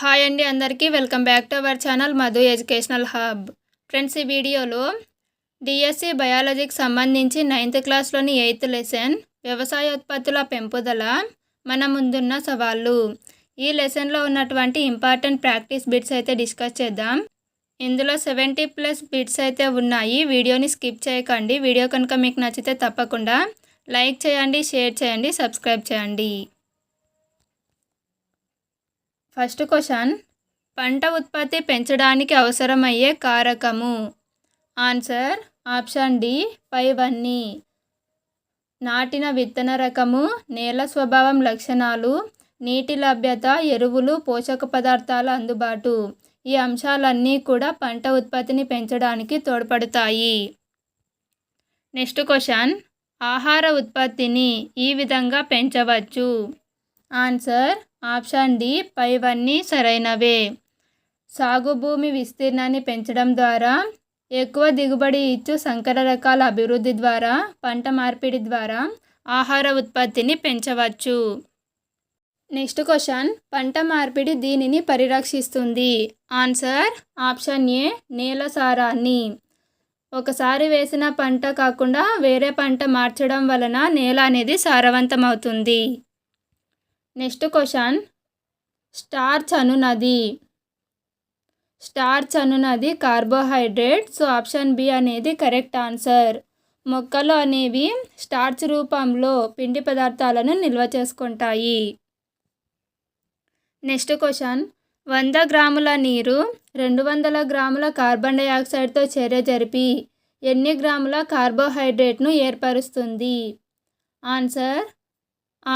Hi అండి అందరికీ. Welcome back to our channel Madhu educational hub. Friends ఈ వీడియోలో డిఎస్సి బయాలజీకి సంబంధించి నైన్త్ క్లాస్లోని ఎయిత్ లెసన్ వ్యవసాయ ఉత్పత్తుల పెంపుదల మన ముందున్న సవాళ్ళు. ఈ లెసన్లో ఉన్నటువంటి ఇంపార్టెంట్ ప్రాక్టీస్ బిట్స్ అయితే డిస్కస్ చేద్దాం. ఇందులో సెవెంటీ ప్లస్ బిట్స్ అయితే ఉన్నాయి. వీడియోని స్కిప్ చేయకండి. వీడియో కనుక మీకు నచ్చితే తప్పకుండా లైక్ చేయండి షేర్ చేయండి సబ్స్క్రైబ్ చేయండి. ఫస్ట్ క్వశ్చన్ పంట ఉత్పత్తి పెంచడానికి అవసరమయ్యే కారకము. ఆన్సర్ ఆప్షన్ డి పైవన్నీ. నాటిన విత్తన రకము నేల స్వభావం లక్షణాలు నీటి లభ్యత ఎరువులు పోషక పదార్థాల అందుబాటు. ఈ అంశాలన్నీ కూడా పంట ఉత్పత్తిని పెంచడానికి తోడ్పడతాయి. నెక్స్ట్ క్వశ్చన్ ఆహార ఉత్పత్తిని ఈ విధంగా పెంచవచ్చు. ఆన్సర్ ఆప్షన్ డి పైవన్నీ సరైనవే. సాగు భూమి విస్తీర్ణాన్ని పెంచడం ద్వారా ఎక్కువ దిగుబడి ఇచ్చు సంకర రకాల అభివృద్ధి ద్వారా పంట మార్పిడి ద్వారా ఆహార ఉత్పత్తిని పెంచవచ్చు. నెక్స్ట్ క్వశ్చన్ పంట మార్పిడి దీనిని పరిరక్షిస్తుంది? ఆన్సర్ ఆప్షన్ ఏ నేల సారాన్ని. ఒకసారి వేసిన పంట కాకుండా వేరే పంట మార్చడం వలన నేల అనేది సారవంతమవుతుంది. Next question. స్టార్చ్ అనునది. స్టార్చ్ అనునది కార్బోహైడ్రేట్. సో ఆప్షన్ బి అనేది కరెక్ట్ ఆన్సర్. మొక్కలు అనేవి స్టార్చ్ రూపంలో పిండి పదార్థాలను నిల్వ చేసుకుంటాయి. Next question. వంద గ్రాముల నీరు రెండు వందల గ్రాముల కార్బన్ డైఆక్సైడ్తో చర్య జరిపి ఎన్ని గ్రాముల కార్బోహైడ్రేట్ను ఏర్పరుస్తుంది? ఆన్సర్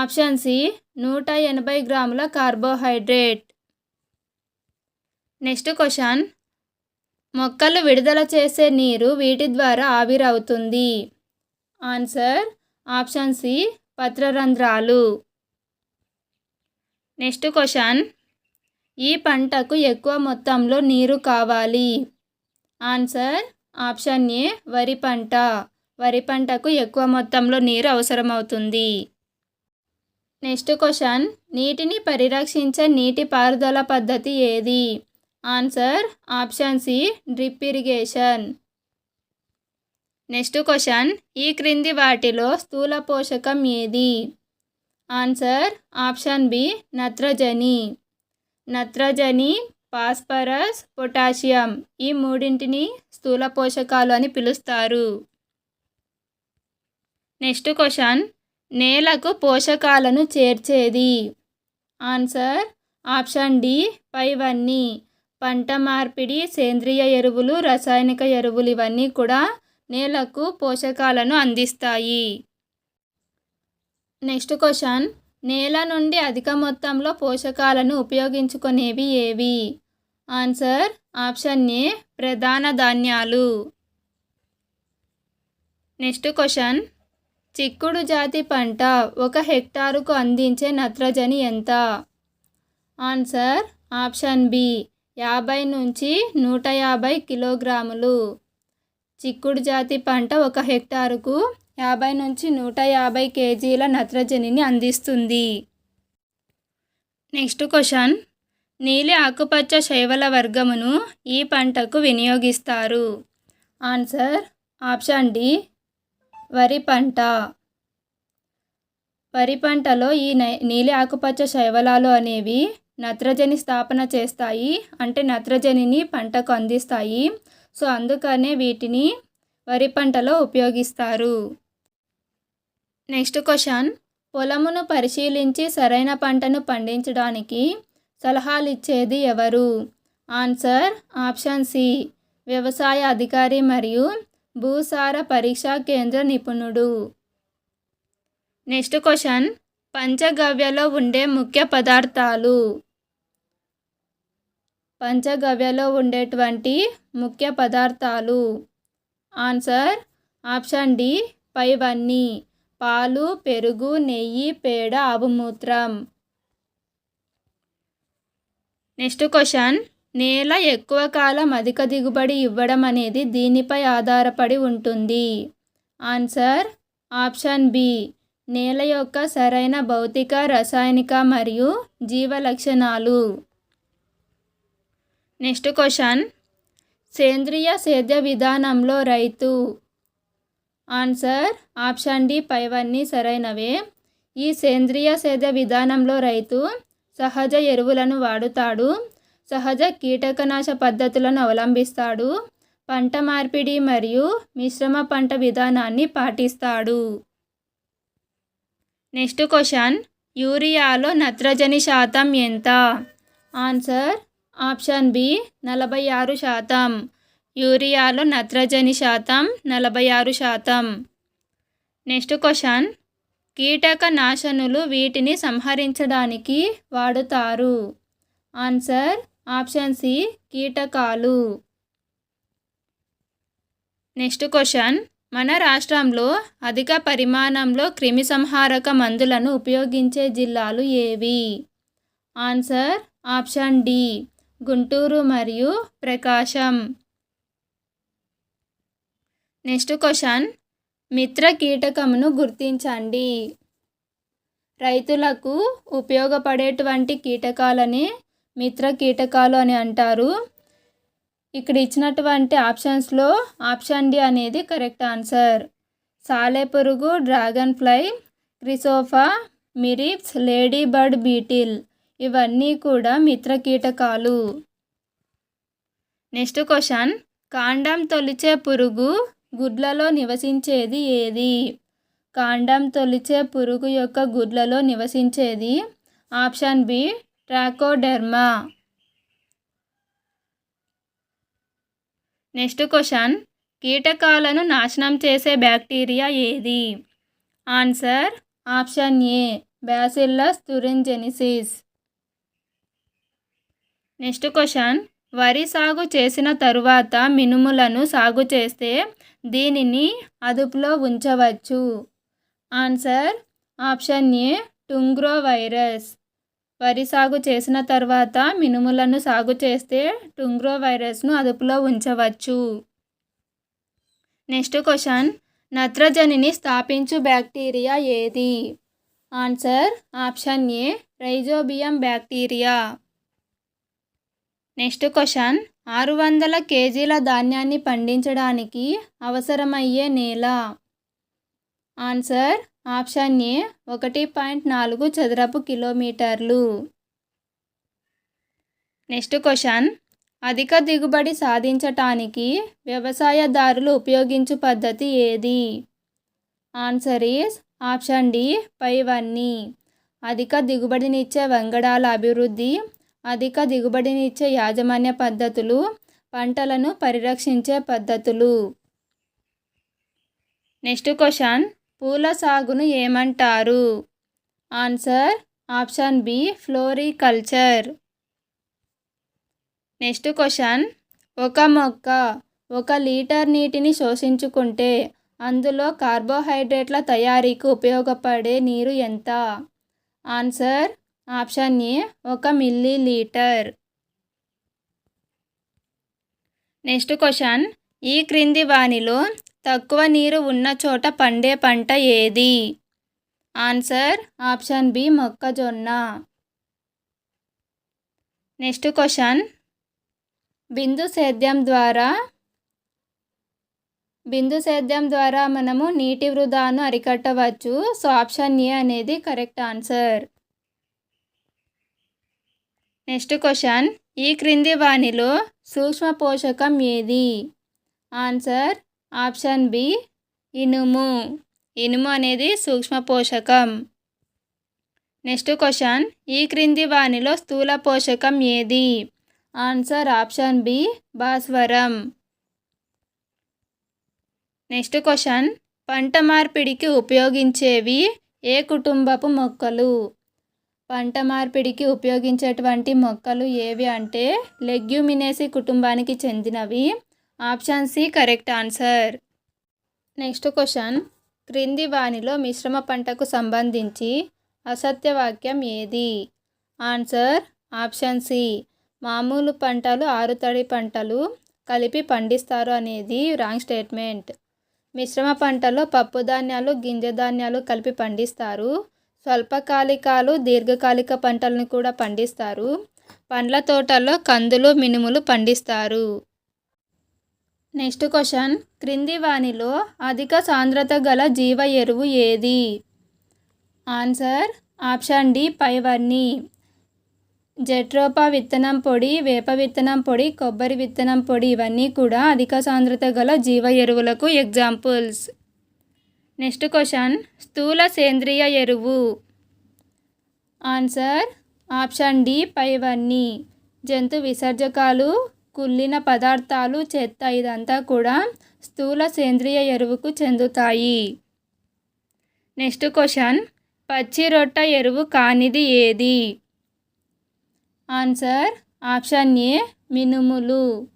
ఆప్షన్ సి నూట ఎనభై గ్రాముల కార్బోహైడ్రేట్. నెక్స్ట్ క్వశ్చన్ మొక్కలు విడుదల చేసే నీరు వీటి ద్వారా ఆవిరవుతుంది. ఆన్సర్ ఆప్షన్ సి పత్రరంధ్రాలు. నెక్స్ట్ క్వశ్చన్ ఈ పంటకు ఎక్కువ మొత్తంలో నీరు కావాలి? ఆన్సర్ ఆప్షన్ ఏ వరి పంట. వరి పంటకు ఎక్కువ మొత్తంలో నీరు అవసరమవుతుంది. Next question. నీటిని పరిరక్షించే నీటి పారుదల పద్ధతి ఏది? Answer option C drip irrigation. Next question. ఈ క్రింది వాటిలో స్థూల పోషకం ఏది? ఆన్సర్ ఆప్షన్ బి నత్రజని. నత్రజని ఫాస్ఫరస్ పొటాషియం ఈ మూడింటిని స్థూల పోషకాలు అని పిలుస్తారు. Next question. నేలకు పోషకాలను చేర్చేది? ఆన్సర్ ఆప్షన్ డి పైవన్నీ. పంట మార్పిడి సేంద్రియ ఎరువులు రసాయనిక ఎరువులు ఇవన్నీ కూడా నేలకు పోషకాలను అందిస్తాయి. నెక్స్ట్ క్వశ్చన్ నేల నుండి అధిక మొత్తంలో పోషకాలను ఉపయోగించుకునేవి ఏవి? ఆన్సర్ ఆప్షన్ ఏ ప్రధాన ధాన్యాలు. నెక్స్ట్ క్వశ్చన్ చిక్కుడు జాతి పంట ఒక హెక్టారుకు అందించే నత్రజని ఎంత? ఆన్సర్ ఆప్షన్ బి యాభై నుంచి నూట యాభై కిలోగ్రాములు. చిక్కుడు జాతి పంట ఒక హెక్టారుకు యాభై నుంచి నూట యాభై కేజీల నత్రజనిని అందిస్తుంది. Next question. నీలి ఆకుపచ్చ శైవల వర్గమును ఈ పంటకు వినియోగిస్తారు. ఆన్సర్ ఆప్షన్ డి వరి పంట. వరి పంటలో ఈ నీలి ఆకుపచ్చ శైవలాలు అనేవి నత్రజని స్థాపన చేస్తాయి. అంటే నత్రజనిని పంటకు అందిస్తాయి. సో అందుకనే వీటిని వరి పంటలో ఉపయోగిస్తారు. Next question. పొలమును పరిశీలించి సరైన పంటను పండించడానికి సలహాలు ఇచ్చేది ఎవరు? Answer option C. వ్యవసాయ అధికారి మరియు భూసార పరీక్షా కేంద్ర నిపుణుడు. Next question. పంచగవ్యలో ఉండే ముఖ్య పదార్థాలు. పంచగవ్యలో ఉండేటువంటి ముఖ్య పదార్థాలు. ఆన్సర్. Option D. పైవన్నీ. పాలు పెరుగు నెయ్యి పేడ ఆవుమూత్రం. Next question. నేల ఎక్కువ కాలం అధిక దిగుబడి ఇవ్వడం అనేది దీనిపై ఆధారపడి ఉంటుంది. Answer option B. నేల యొక్క సరైన భౌతిక రసాయనిక మరియు జీవ లక్షణాలు. Next question. సేంద్రియ సేద్య విధానంలో రైతు. Answer option D. పైవన్నీ సరైనవే. ఈ సేంద్రియ సేద్య విధానంలో రైతు సహజ ఎరువులను వాడుతాడు. సహజ కీటకనాశ పద్ధతులను అవలంబిస్తాడు. పంట మార్పిడి మరియు మిశ్రమ పంట విధానాన్ని పాటిస్తాడు. నెక్స్ట్ క్వశ్చన్ యూరియాలో నత్రజని శాతం ఎంత? ఆన్సర్ ఆప్షన్ బి నలభై ఆరు శాతం. యూరియాలో నత్రజని శాతం నలభై ఆరు శాతం. నెక్స్ట్ క్వశ్చన్ కీటక నాశనులు వీటిని సంహరించడానికి వాడుతారు? ఆన్సర్ ఆప్షన్ సి కీటకాలు. Next question. మన రాష్ట్రంలో అధిక పరిమాణంలో క్రిమిసంహారక మందులను ఉపయోగించే జిల్లాలు ఏవి? ఆన్సర్ ఆప్షన్ డి గుంటూరు మరియు ప్రకాశం. Next question. మిత్ర కీటకమును గుర్తించండి. రైతులకు ఉపయోగపడేటువంటి కీటకాలని మిత్ర కీటకాలు అని అంటారు. ఇక్కడ ఇచ్చినటువంటి ఆప్షన్స్లో ఆప్షన్ డి అనేది కరెక్ట్ ఆన్సర్. సాలెపురుగు డ్రాగన్ ఫ్లై క్రిసోఫా మిరిప్స్ లేడీ బర్డ్ బీటిల్ ఇవన్నీ కూడా మిత్ర కీటకాలు నెక్స్ట్ క్వశ్చన్. కాండం తొలిచే పురుగు గుడ్లలో నివసించేది ఏది? కాండం తొలిచే పురుగు యొక్క గుడ్లలో నివసించేది? Option B trichoderma next question కీటకాలను నాశనం చేసే బ్యాక్టీరియా ఏది? Answer option A bacillus thuringiensis next question వరి సాగు చేసిన తరువాత మినుములను సాగు చేస్తే దీనిని అదుపులో ఉంచవచ్చు. Answer option A tungro virus వరి సాగు చేసిన తర్వాత మినుములను సాగు చేస్తే టుంగ్రో వైరస్ను అదుపులో ఉంచవచ్చు. Next question. నత్రజనిని స్థాపించు బ్యాక్టీరియా ఏది? Answer option A rhizobium bacteria. Next question. ఆరు వందల కేజీల ధాన్యాన్ని పండించడానికి అవసరమయ్యే నేల? ఆన్సర్ ఆప్షన్ ఏ ఒకటి పాయింట్ నాలుగు చదరపు కిలోమీటర్లు. నెక్స్ట్ క్వశ్చన్ అధిక దిగుబడి సాధించటానికి వ్యవసాయదారులు ఉపయోగించు పద్ధతి ఏది? ఆన్సర్ ఈస్ ఆప్షన్ డి పైవన్నీ. అధిక దిగుబడినిచ్చే వంగడాల అభివృద్ధి అధిక దిగుబడినిచ్చే యాజమాన్య పద్ధతులు పంటలను పరిరక్షించే పద్ధతులు. నెక్స్ట్ క్వశ్చన్ పూల సాగును ఏమంటారు? Answer option B floriculture. Next question. ఒక మొక్క ఒక లీటర్ నీటిని శోషించుకుంటే అందులో కార్బోహైడ్రేట్ల తయారీకి ఉపయోగపడే నీరు ఎంత? ఆన్సర్ ఆప్షన్ ఏ ఒక మిల్లీ లీటర్ నెక్స్ట్ క్వశ్చన్. ఈ క్రింది వానిలో తక్కువ నీరు ఉన్న చోట పండే పంట ఏది? ఆన్సర్ ఆప్షన్ బి మొక్కజొన్న. Next question. బిందు సేద్యం ద్వారా బిందు సేద్యం ద్వారా మనము నీటి వృధాను అరికట్టవచ్చు. సో ఆప్షన్ ఏ అనేది కరెక్ట్ ఆన్సర్. Next question. ఈ క్రింది వానిలో సూక్ష్మ పోషకం ఏది? ఆన్సర్ ఆప్షన్ బి ఇనుము. ఇనుము అనేది సూక్ష్మ పోషకం. నెక్స్ట్ క్వశ్చన్ ఈ క్రింది వానిలో స్థూల పోషకం ఏది? ఆన్సర్ ఆప్షన్ బి భాస్వరం. నెక్స్ట్ క్వశ్చన్ పంట మార్పిడికి ఉపయోగించేవి ఏ కుటుంబపు మొక్కలు? పంట మార్పిడికి ఉపయోగించేటువంటి మొక్కలు ఏవి అంటే లెగ్యూమినేసి కుటుంబానికి చెందినవి option C correct answer. Next question. క్రింది వానిలో మిశ్రమ పంటకు సంబంధించి అసత్య వాక్యం ఏది? ఆన్సర్ ఆప్షన్ సి మామూలు పంటలు ఆరుతడి పంటలు కలిపి పండిస్తారు అనేది రాంగ్ స్టేట్మెంట్. మిశ్రమ పంటలో పప్పు ధాన్యాలు గింజ ధాన్యాలు కలిపి పండిస్తారు. స్వల్పకాలికాలు దీర్ఘకాలిక పంటలను కూడా పండిస్తారు. పండ్ల తోటల్లో కందులు మినుములు పండిస్తారు. Next question. క్రింది వానిలో అధిక సాంద్రత గల జీవ ఎరువు ఏది? ఆన్సర్ ఆప్షన్ డి పైవన్నీ జెట్రోపా విత్తనం పొడి వేప విత్తనం పొడి కొబ్బరి విత్తనం పొడి ఇవన్నీ కూడా అధిక సాంద్రత గల జీవ ఎరువులకు ఎగ్జాంపుల్స్. Next question. స్థూల సేంద్రియ ఎరువు. ఆన్సర్ ఆప్షన్ డి పైవన్నీ జంతు విసర్జకాలు కుళ్ళిన పదార్థాలు చెత్త ఇదంతా కూడా స్థూల సేంద్రియ ఎరువుకు చెందుతాయి. Next question. పచ్చి రొట్ట ఎరువు కానిది ఏది? ఆన్సర్. Option A. మినుములు.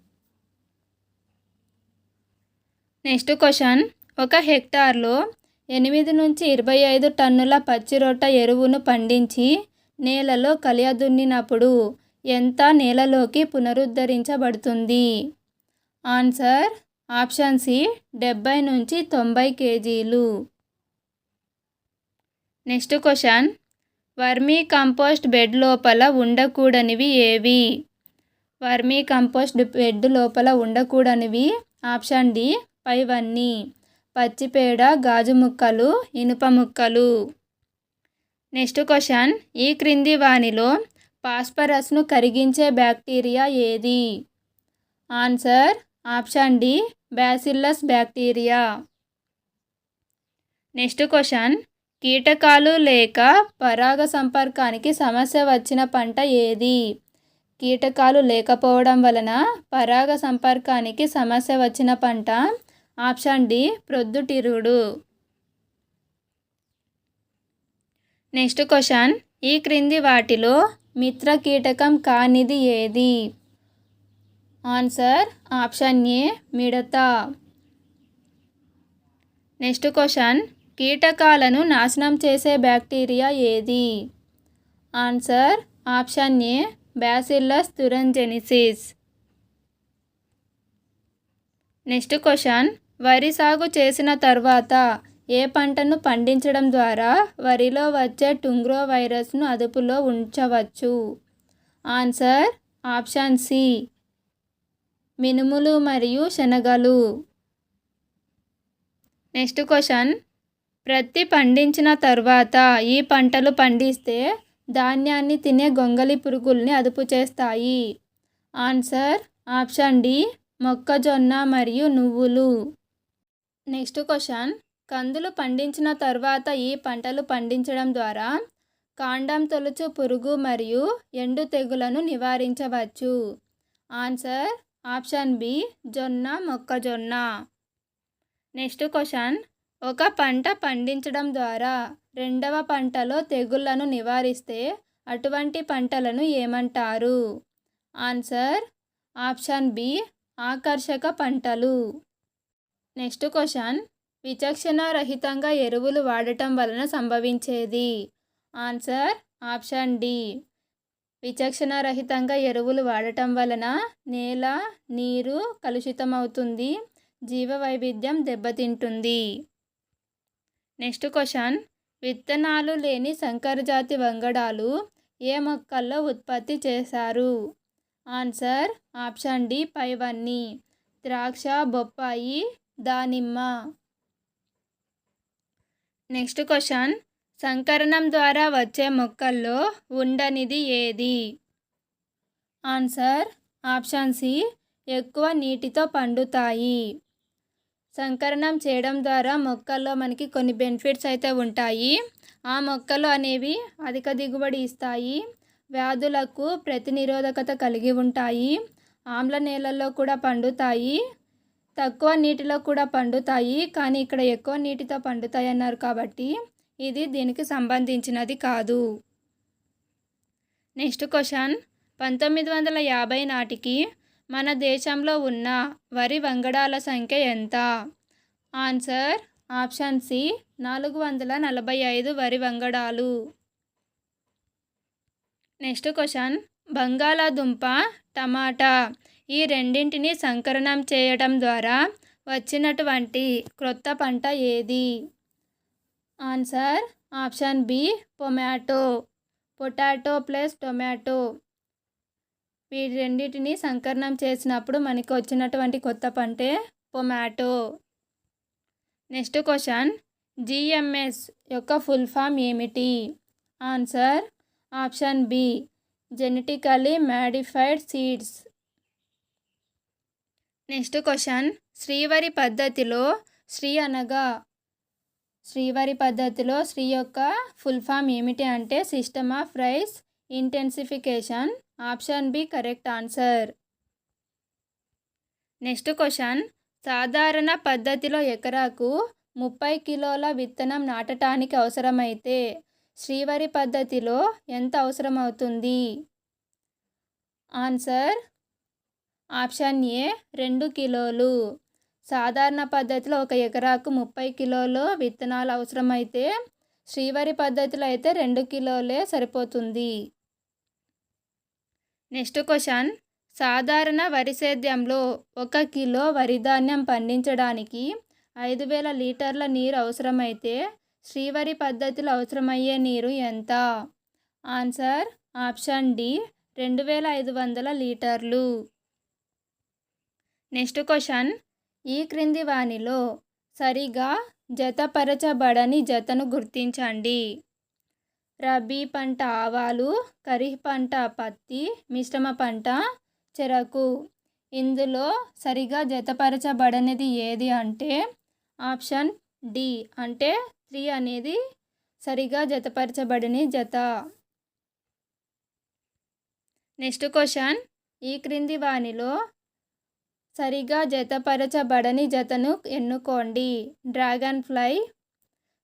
Next question. ఒక హెక్టార్లో ఎనిమిది నుంచి ఇరవై ఐదు టన్నుల పచ్చి రొట్ట ఎరువును పండించి నేలలో కలియదున్నినప్పుడు ఎంత నేలలోకి పునరుద్ధరించబడుతుంది? ఆన్సర్ ఆప్షన్ సి డెబ్బై నుంచి తొంభై కేజీలు. Next question vermi compost bed లోపల ఉండకూడనివి ఏవి? వర్మీ కంపోస్ట్ బెడ్ లోపల ఉండకూడనివి ఆప్షన్ డి పైవన్నీ పచ్చిపేడ గాజు ముక్కలు ఇనుప ముక్కలు. నెక్స్ట్ క్వశ్చన్ ఈ క్రింది వానిలో ఫాస్ఫరస్ను కరిగించే బ్యాక్టీరియా ఏది? Answer option D bacillus bacteria. Next question కీటకాలు లేక పరాగ సంపర్కానికి సమస్య వచ్చిన పంట ఏది? కీటకాలు లేకపోవడం వలన పరాగ సంపర్కానికి సమస్య వచ్చిన పంట ఆప్షన్ డి ప్రొద్దుటిరుగుడు నెక్స్ట్ క్వశ్చన్ ఈ క్రింది వాటిలో మిత్ర కీటకం కానిది ఏది? ఆన్సర్ ఆప్షన్ ఏ మిడత. నెక్స్ట్ క్వశ్చన్ కీటకాలను నాశనం చేసే బ్యాక్టీరియా ఏది? Answer option A bacillus thuringiensis next question వరి సాగు చేసిన తర్వాత ఏ పంటను పండించడం ద్వారా వరిలో వచ్చే టుంగ్రో వైరస్ను అదుపులో ఉంచవచ్చు? Answer option C. మినుములు మరియు శనగలు. Next question. ప్రతి పండించిన తర్వాత ఈ పంటలు పండిస్తే ధాన్యాన్ని తినే గొంగలి పురుగుల్ని అదుపు చేస్తాయి. Answer option D. మొక్కజొన్న మరియు నువ్వులు. Next question. కందులు పండించిన తర్వాత ఈ పంటలు పండించడం ద్వారా కాండం తొలుచు పురుగు మరియు ఎండు తెగులను నివారించవచ్చు. ఆన్సర్ ఆప్షన్ బి జొన్న మొక్కజొన్న. నెక్స్ట్ క్వశ్చన్ ఒక పంట పండించడం ద్వారా రెండవ పంటలో తెగుళ్ళను నివారిస్తే అటువంటి పంటలను ఏమంటారు? ఆన్సర్ ఆప్షన్ బి ఆకర్షక పంటలు. నెక్స్ట్ క్వశ్చన్ విచక్షణారహితంగా ఎరువులు వాడటం వలన సంభవించేది? Answer option D. విచక్షణారహితంగా ఎరువులు వాడటం వలన నేల నీరు కలుషితమవుతుంది జీవ వైవిధ్యం దెబ్బతింటుంది. Next question. విత్తనాలు లేని సంకరజాతి వంగడాలు ఏ మొక్కల్లో ఉత్పత్తి చేశారు? ఆన్సర్ ఆప్షన్ డి పైవన్నీ. ద్రాక్ష బొప్పాయి దానిమ్మ. Next question. సంకరణం ద్వారా వచ్చే మొక్కల్లో ఉండనిది ఏది? ఆన్సర్ ఆప్షన్ సి ఎక్కువ నీటితో పండుతాయి. సంకరణం చేయడం ద్వారా మొక్కల్లో మనకి కొన్ని బెనిఫిట్స్ అయితే ఉంటాయి. ఆ మొక్కలు అనేవి అధిక దిగుబడి ఇస్తాయి. వ్యాధులకు ప్రతినిరోధకత కలిగి ఉంటాయి. ఆమ్ల నేలల్లో కూడా పండుతాయి. తక్కువ నీటిలో కూడా పండుతాయి. కానీ ఇక్కడ ఎక్కువ నీటితో పండుతాయి అన్నారు కాబట్టి ఇది దీనికి సంబంధించినది కాదు. Next question. పంతొమ్మిది వందల యాభై నాటికి మన దేశంలో ఉన్న వరి వంగడాల సంఖ్య ఎంత? ఆన్సర్ ఆప్షన్ సి నాలుగు వందల నలభై ఐదు వరి వంగడాలు. Next question. బంగాళాదుంప టమాటా ఈ రెండింటిని సంకరణం చేయడం ద్వారా వచ్చినటువంటి క్రొత్త పంట ఏది? Answer option B pomato. Potato plus tomato. ఈ రెండింటిని సంకరణం చేసినప్పుడు మనకి వచ్చినటువంటి కొత్త పంటే పొమాటో. నెక్స్ట్ క్వశ్చన్ జిఎంఎస్ యొక్క ఫుల్ ఫామ్ ఏమిటి? Answer option B genetically modified seeds. Next question. శ్రీవరి పద్ధతిలో శ్రీ అనగా శ్రీవారి పద్ధతిలో శ్రీ యొక్క ఫుల్ ఫామ్ ఏమిటి అంటే system of rice intensification. Option B correct answer. Next question. సాధారణ పద్ధతిలో ఎకరాకు ముప్పై కిలోల విత్తనం నాటడానికి అవసరమైతే శ్రీవారి పద్ధతిలో ఎంత అవసరం అవుతుంది ఆన్సర్ ఆప్షన్ ఏ రెండు కిలోలు. సాధారణ పద్ధతిలో ఒక ఎకరాకు ముప్పై కిలోలు విత్తనాలు అవసరమైతే శ్రీవారి పద్ధతిలో అయితే రెండు కిలోలే సరిపోతుంది. Next question. సాధారణ వరి సేద్యంలో ఒక కిలో వరిధాన్యం పండించడానికి ఐదు వేల లీటర్ల నీరు అవసరమైతే శ్రీవరి పద్ధతిలో అవసరమయ్యే నీరు ఎంత? ఆన్సర్ ఆప్షన్ డి రెండు వేల ఐదు వందల లీటర్లు. Next question. ఈ క్రింది వానిలో సరిగా జతపరచబడని జతను గుర్తించండి. రబీ పంట ఆవాలు ఖరీఫ్ పంట పత్తి మిశ్రమ పంట చెరకు. ఇందులో సరిగా జతపరచబడనిది ఏది అంటే ఆప్షన్ డి అంటే త్రీ అనేది సరిగా జతపరచబడని జత. Next question. ఈ క్రింది వానిలో సరిగా జతపరచబడని జతను ఎన్నుకోండి. డ్రాగన్ ఫ్లై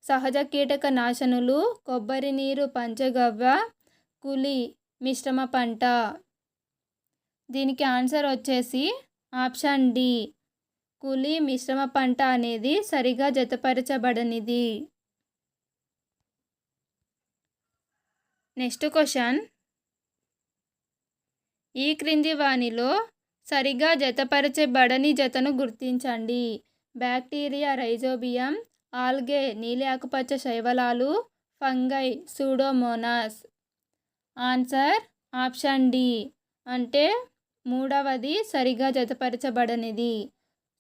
సహజ కీటక నాశనులు కొబ్బరి నీరు పంచగవ్వ కులి మిశ్రమ పంట. దీనికి ఆన్సర్ వచ్చేసి ఆప్షన్ డి. కులి మిశ్రమ పంట అనేది సరిగా జతపరచబడనిది. Next question. ఈ క్రింది వానిలో సరిగా జతపరచబడని జతను గుర్తించండి. బ్యాక్టీరియా రైజోబియం ఆల్గే నీలి ఆకుపచ్చ శైవలాలు fungi pseudomonas. Answer option D. అంటే మూడవది సరిగా జతపరచబడనిది.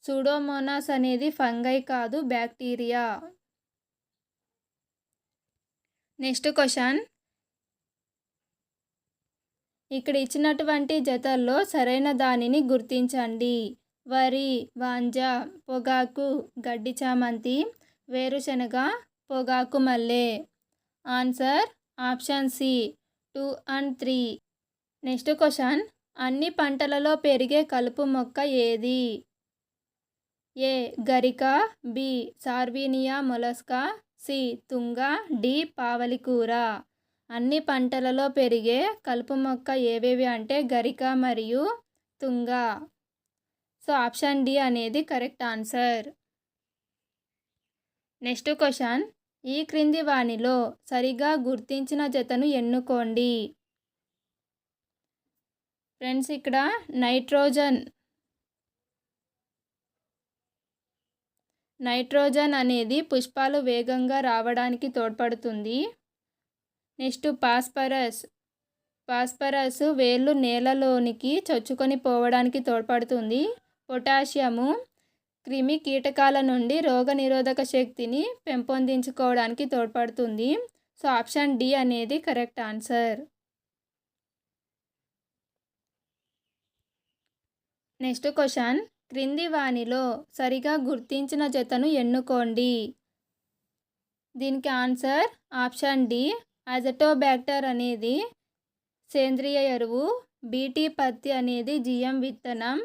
సూడోమోనాస్ అనేది ఫంగై కాదు బ్యాక్టీరియా. Next question. ఇక్కడ ఇచ్చినటువంటి జతల్లో సరైన దానిని గుర్తించండి. వరి వాంజ పొగాకు గడ్డి చామంతి వేరుశనగ పొగాకు మల్లె. Answer option C two and three. Next question అన్ని పంటలలో పెరిగే కలుపు మొక్క ఏది? ఏ గరిక బి సార్వీనియా మొలస్కా సి తుంగ డి పావలికూర. అన్ని పంటలలో పెరిగే కలుపు మొక్క ఏవేవి అంటే గరిక మరియు తుంగ. సో ఆప్షన్ డి అనేది కరెక్ట్ ఆన్సర్. Next question. ఈ క్రింది వాణిలో సరిగా గుర్తించిన జతను ఎన్నుకోండి. ఫ్రెండ్స్ ఇక్కడ నైట్రోజన్. నైట్రోజన్ అనేది పుష్పాలు వేగంగా రావడానికి తోడ్పడుతుంది. నెక్స్ట్ పాస్పరస్ పాస్పరస్ వేళ్ళు నేలలోనికి చొచ్చుకొని పోవడానికి తోడ్పడుతుంది. పొటాషియము క్రిమి కీటకాల నుండి రోగనిరోధక శక్తిని పెంపొందించుకోవడానికి తోడ్పడుతుంది. సో ఆప్షన్ డి అనేది కరెక్ట్ ఆన్సర్. Next question. క్రింది వాణిలో సరిగా గుర్తించిన జతను ఎన్నుకోండి. దీనికి ఆన్సర్ ఆప్షన్ డి అజటోబ్యాక్టర్ అనేది సేంద్రియ ఎరువు బీటీ పత్తి అనేది జిఎం విత్తనం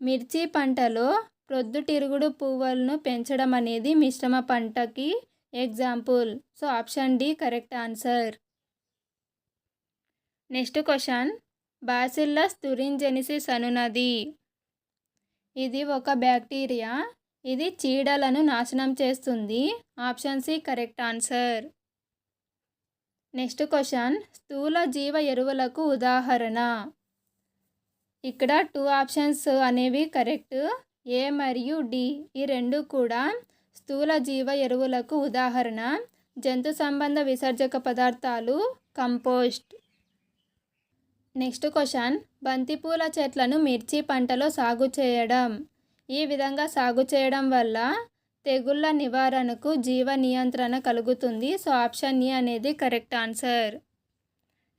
మిర్చి పంటలో ప్రొద్దుతిరుగుడు పువ్వులను పెంచడం అనేది మిశ్రమ పంటకి example. So option D correct answer. Next question. Bacillus thuringiensis అనునది. ఇది ఒక బ్యాక్టీరియా. ఇది చీడలను నాశనం చేస్తుంది. Option C correct answer. Next question. స్థూల జీవ ఎరువులకు ఉదాహరణ. ఇక్కడ టూ ఆప్షన్స్ అనేవి కరెక్ట్. ఏ మరియు డి ఈ రెండు కూడా స్థూల జీవ ఎరువులకు ఉదాహరణ. జంతు సంబంధ విసర్జక పదార్థాలు కంపోస్ట్. Next question. బంతిపూల చెట్లను మిర్చి పంటలో సాగు చేయడం. ఈ విధంగా సాగు చేయడం వల్ల తెగుళ్ళ నివారణకు జీవ నియంత్రణ కలుగుతుంది. సో ఆప్షన్ ఈ అనేది కరెక్ట్ ఆన్సర్.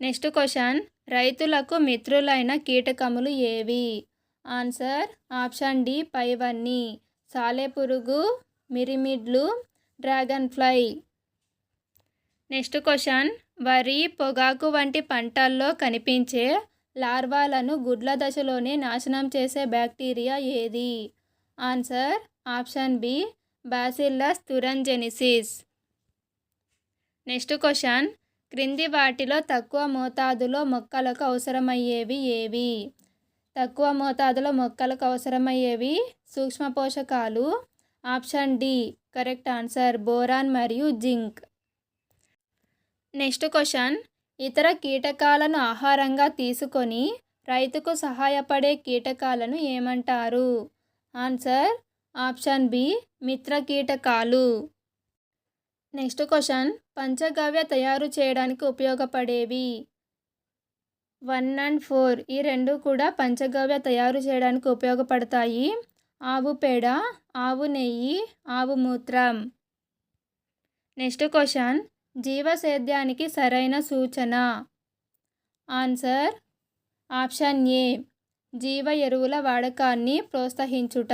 Next question. రైతులకు మిత్రులైన కీటకములు ఏవి? ఆన్సర్ ఆప్షన్ డి పైవన్నీ. సాలెపురుగు మిరిమిడ్లు డ్రాగన్ ఫ్లై నెక్స్ట్ క్వశ్చన్. వరి పొగాకు వంటి పంటల్లో కనిపించే లార్వాలను గుడ్ల దశలోనే నాశనం చేసే బ్యాక్టీరియా ఏది? Answer option B Bacillus thuringiensis next question. క్రింది వాటిలో తక్కువ మోతాదులో మొక్కలకు అవసరమయ్యేవి ఏవి? తక్కువ మోతాదులో మొక్కలకు అవసరమయ్యేవి సూక్ష్మ పోషకాలు? Option D. Correct answer. Boron మరియు జింక్. Next question. ఇతర కీటకాలను ఆహారంగా తీసుకొని రైతుకు సహాయపడే కీటకాలను ఏమంటారు? ఆన్సర్. ఆప్షన్ బి మిత్ర కీటకాలు. నెక్స్ట్ క్వశ్చన్ పంచగవ్య తయారు చేయడానికి ఉపయోగపడేవి? వన్ అండ్ ఫోర్ ఈ రెండు కూడా పంచగవ్య తయారు చేయడానికి ఉపయోగపడతాయి. ఆవు పేడ ఆవు నెయ్యి ఆవు మూత్రం. నెక్స్ట్ క్వశ్చన్ జీవసేద్యానికి సరైన సూచన? ఆన్సర్ ఆప్షన్ ఏ జీవ ఎరువుల వాడకాన్ని ప్రోత్సహించుట.